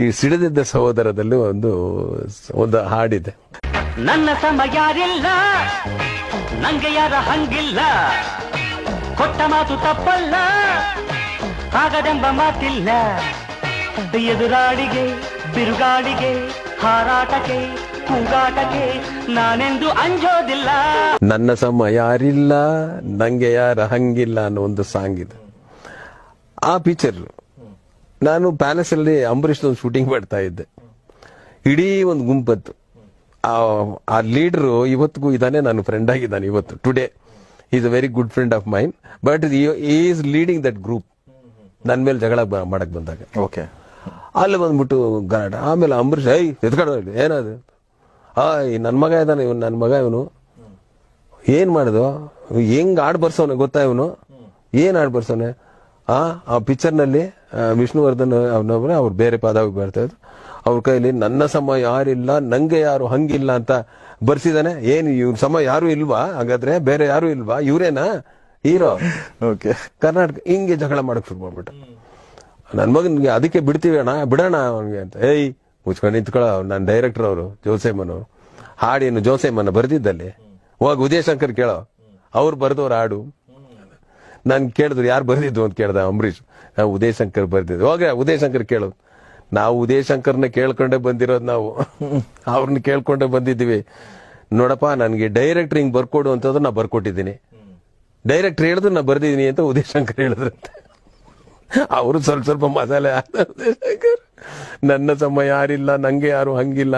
ಈ ಸಿಡಿದಿದ್ದ ಸಹೋದರದಲ್ಲಿ ಒಂದು ಒಂದು ಹಾಡಿದೆ. ನನ್ನ ಸಮ ಯಾರಿಲ್ಲ ನಂಗೆ ಯಾರ ಹಂಗಿಲ್ಲ. ಕೊಟ್ಟ ಮಾತು ತಪ್ಪಲ್ಲ ಆಗದೆಂಬ ಮಾತಿಲ್ಲ. ಎದುರಾಡಿಗೆ ಬಿರುಗಾಡಿಗೆ ಹಾರಾಟಕ್ಕೆ ಕೂಗಾಟಕ್ಕೆ ನಾನೆಂದು ಅಂಜೋದಿಲ್ಲ. ನನ್ನ ಸಮ ಯಾರಿಲ್ಲ ನಂಗೆ ಯಾರ ಹಂಗಿಲ್ಲ ಅನ್ನೋ ಒಂದು ಸಾಂಗ್ ಇದೆ. ಆ ಪಿಕ್ಚರ್ ನಾನು ಪ್ಯಾಲೇಸ್ ಅಲ್ಲಿ ಅಂಬರೀಷ್ ಒಂದು ಶೂಟಿಂಗ್ ಮಾಡ್ತಾ ಇದ್ದೆ. ಇಡೀ ಒಂದು ಗುಂಪತ್ತು. ಆ ಲೀಡರು ಇವತ್ತಿಗೂ ಇದಾನೆ ನಾನು ಫ್ರೆಂಡ್ ಆಗಿದ್ದಾನೆ ಇವತ್ತು today is a very good friend of mine but is leading that group ನನ್ನ ಮೇಲೆ ಜಗಳ ಮಾಡಕ್ ಬಂದಾಗ. ಓಕೆ ಅಲ್ಲಿ ಬಂದ್ಬಿಟ್ಟು ಗಾರ್ಡ್ ಆಮೇಲೆ ಅಂಬರೀಷ್ ಐ ಎತ್ಕಡ ಏನದು ಆಯ್ ನನ್ನ ಮಗ ಇದ್ದಾನೆ ಇವನು ನನ್ನ ಮಗ ಇವನು. ಏನ್ ಮಾಡಿದೋ? ಹೆಂಗ್ ಆಡ್ ಬರ್ಸವನೆ ಗೊತ್ತಾ ಇವನು? ಏನ್ ಆಡ್ ಬರ್ಸವನೆ ಆ ಆ ಪಿಕ್ಚರ್ನಲ್ಲಿ ವಿಷ್ಣುವರ್ಧನ್ ಅವನೊಬ್ಬರೇ ಅವ್ರು ಬೇರೆ ಪದವಿ ಬರ್ತಾ ಇದ್ರು. ಅವ್ರ ಕೈಲಿ ನನ್ನ ಸಮ ಯಾರಿಲ್ಲ ನಂಗೆ ಯಾರು ಹಂಗಿಲ್ಲ ಅಂತ ಬರ್ಸಿದಾನೆ. ಏನು ಇವ್ರ ಸಮ ಯಾರು ಇಲ್ವಾ? ಹಾಗಾದ್ರೆ ಬೇರೆ ಯಾರು ಇಲ್ವಾ? ಇವರೇನಾ? ಹೀರೋ. ಓಕೆ. ಕರ್ನಾಟಕ ಹಿಂಗೆ ಜಗಳ ಮಾಡಕ್ ಶುರು ಮಾಡ್ಬಿಟ್ಟ ನನ್ನ ಮಗನ್ಗೆ ಅದಕ್ಕೆ ಬಿಡ್ತೀವಿ ಅಣ್ಣ ಬಿಡೋಣ ಅವನಿಗೆ ಅಂತ. ಏಯ್ ಮುಚ್ಕೊಂಡು ನಿಂತ್ಕೊಳ್ಳೋ ನನ್ನ ಡೈರೆಕ್ಟರ್ ಅವರು ಜೋಸೇಮನ್ ಅವರು. ಹಾಡೇನು ಜೋಸೇಮನ್ ಬರ್ದಿದ್ದಲ್ಲಿ. ಹೋಗಿ ಉದಯ ಶಂಕರ್ ಕೇಳೋ. ಅವ್ರು ಬರ್ದವ್ರು ಹಾಡು. ನಾನು ಕೇಳಿದ್ರು, ಯಾರು ಬರೆದಿದ್ದು ಅಂತ ಕೇಳ್ದೆ, ಅಂಬರೀಷ್. ನಾವು ಉದಯ ಶಂಕರ್ ಬರೆದಿದ್ದು. ಹೋಗ ಉದಯ ಶಂಕರ್ ಕೇಳೋದು ನಾವು ಉದಯ ಶಂಕರ್ನ ಕೇಳ್ಕೊಂಡೆ ಬಂದಿರೋದು ನಾವು. ಅವ್ರನ್ನ ಕೇಳ್ಕೊಂಡೆ ಬಂದಿದ್ದೀವಿ. ನೋಡಪ್ಪ, ನನಗೆ ಡೈರೆಕ್ಟ್ರ್ ಹಿಂಗೆ ಬರ್ಕೊಡು ಅಂತಂದ್ರೆ ನಾ ಬರ್ಕೊಟ್ಟಿದ್ದೀನಿ. ಡೈರೆಕ್ಟ್ರ್ ಹೇಳಿದ್ರು ನಾ ಬರ್ದಿದ್ದೀನಿ ಅಂತ ಉದಯ ಶಂಕರ್ ಹೇಳಿದ್ರಂತೆ. ಅವರು ಸ್ವಲ್ಪ ಸ್ವಲ್ಪ ಮಸಾಲೆ ನನ್ನ ಸಮ ಯಾರಿಲ್ಲ, ನಂಗೆ ಯಾರು ಹಂಗಿಲ್ಲ.